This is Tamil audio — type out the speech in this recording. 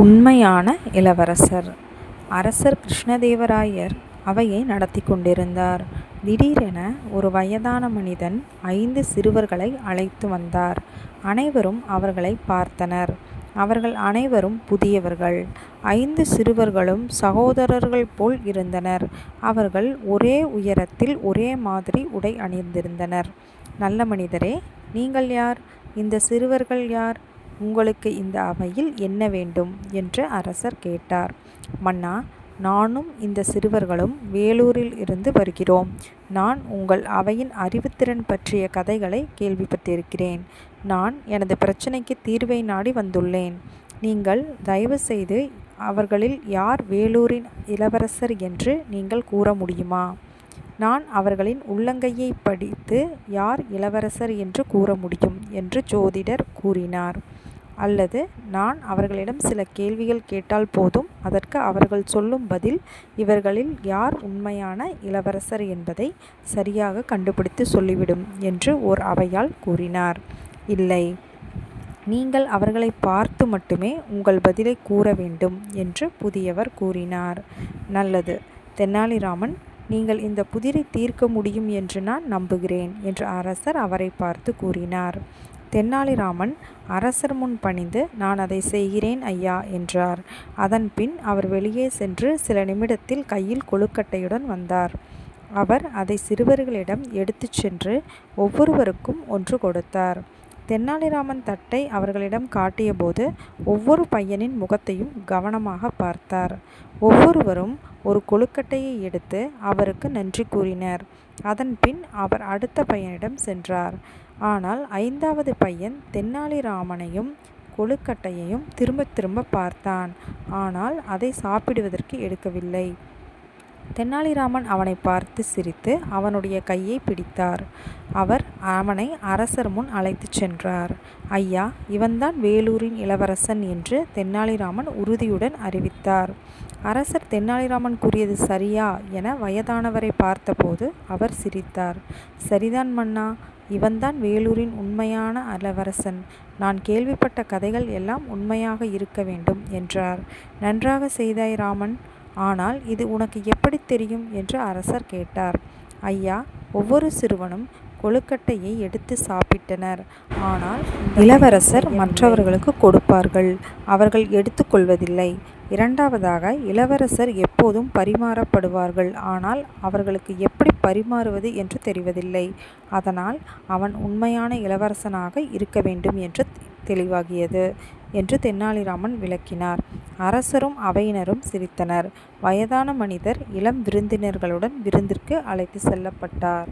உண்மையான இளவரசர் அரசர் கிருஷ்ணதேவராயர் அவையை நடத்தி கொண்டிருந்தார். திடீரென ஒரு வயதான மனிதன் ஐந்து சிறுவர்களை அழைத்து வந்தார். அனைவரும் அவர்களை பார்த்தனர். அவர்கள் அனைவரும் புதியவர்கள். ஐந்து சிறுவர்களும் சகோதரர்கள் போல் இருந்தனர். அவர்கள் ஒரே உயரத்தில் ஒரே மாதிரி உடை அணிந்திருந்தனர். நல்ல மனிதரே நீங்கள் யார்? இந்த சிறுவர்கள் யார்? உங்களுக்கு இந்த அவையில் என்ன வேண்டும்? என்று அரசர் கேட்டார். மன்னா நானும் இந்த சிறுவர்களும் வேலூரில் இருந்து வருகிறோம். நான் உங்கள் அவையின் அறிவுத்திறன் பற்றிய கதைகளை கேள்விப்பட்டிருக்கிறேன். நான் எனது பிரச்சினைக்கு தீர்வை நாடி வந்துள்ளேன். நீங்கள் தயவு செய்து அவர்களில் யார் வேலூரின் இளவரசர் என்று நீங்கள் கூற முடியுமா? நான் அவர்களின் உள்ளங்கையைப் படித்து யார் இளவரசர் என்று கூற முடியும் என்று ஜோதிடர் கூறினார். அல்லது நான் அவர்களிடம் சில கேள்விகள் கேட்டால் போதும் அதற்கு அவர்கள் சொல்லும் பதில் இவர்களில் யார் உண்மையான இளவரசர் என்பதை சரியாக கண்டுபிடித்துச் சொல்லிவிடும் என்று ஓர் அவையால் கூறினார். இல்லை. நீங்கள் அவர்களை பார்த்து மட்டுமே உங்கள் பதிலை கூற வேண்டும் என்று புதியவர் கூறினார். நல்லது. தெனாலிராமன் நீங்கள் இந்த புதிரை தீர்க்க முடியும் என்று நான் நம்புகிறேன் என்று அரசர் அவரை பார்த்து கூறினார். தென்னாலிராமன் அரசர் முன் பணிந்து நான் அதை செய்கிறேன் ஐயா என்றார். அதன்பின் அவர் வெளியே சென்று சில நிமிடத்தில் கையில் கொழுக்கட்டையுடன் வந்தார். அவர் அதை சிறுவர்களிடம் எடுத்துச் சென்று ஒவ்வொருவருக்கும் ஒன்று கொடுத்தார். தெனாலிராமன் தட்டை அவர்களிடம் காட்டியபோது ஒவ்வொரு பையனின் முகத்தையும் கவனமாக பார்த்தார். ஒவ்வொருவரும் ஒரு கொழுக்கட்டையை எடுத்து அவருக்கு நன்றி கூறினர். அதன்பின் அவர் அடுத்த பையனிடம் சென்றார். ஆனால் ஐந்தாவது பையன் தென்னாலிராமனையும் கொழுக்கட்டையையும் திரும்பத் திரும்ப பார்த்தான். ஆனால் அதை சாப்பிடுவதற்கு எடுக்கவில்லை. தெனாலிராமன் அவனை பார்த்து சிரித்து அவனுடைய கையை பிடித்தார். அவர் அவனை அரசர் முன் அழைத்துச் சென்றார். ஐயா இவன்தான் வேலூரின் இளவரசன் என்று தெனாலிராமன் உறுதியுடன் அறிவித்தார். அரசர் தெனாலிராமன் கூறியது சரியா என வயதானவரை பார்த்தபோது அவர் சிரித்தார். சரிதான் மன்னா. இவன்தான் வேலூரின் உண்மையான இளவரசன். நான் கேள்விப்பட்ட கதைகள் எல்லாம் உண்மையாக இருக்க வேண்டும் என்றார். நன்றாக செய்தாய் ராமன். ஆனால் இது உனக்கு எப்படி தெரியும்? என்று அரசர் கேட்டார். ஐயா ஒவ்வொரு சிறுவனும் கொழுக்கட்டையை எடுத்து சாப்பிட்டனர். ஆனால் இளவரசர் மற்றவர்களுக்கு கொடுப்பார்கள். அவர்கள் எடுத்துக்கொள்வதில்லை இரண்டாவதாக இளவரசர் எப்போதும் பரிமாறப்படுவார்கள் ஆனால் அவர்களுக்கு எப்படி பரிமாறுவது என்று தெரிவதில்லை. அதனால் அவன் உண்மையான இளவரசனாக இருக்க வேண்டும் என்று தெளிவாகியது என்று தெனாலிராமன் விளக்கினார். அரசரும் அவையினரும் சிரித்தனர். வயதான மனிதர் இளம் விருந்தினர்களுடன் விருந்திற்கு அழைத்துச் செல்லப்பட்டார்.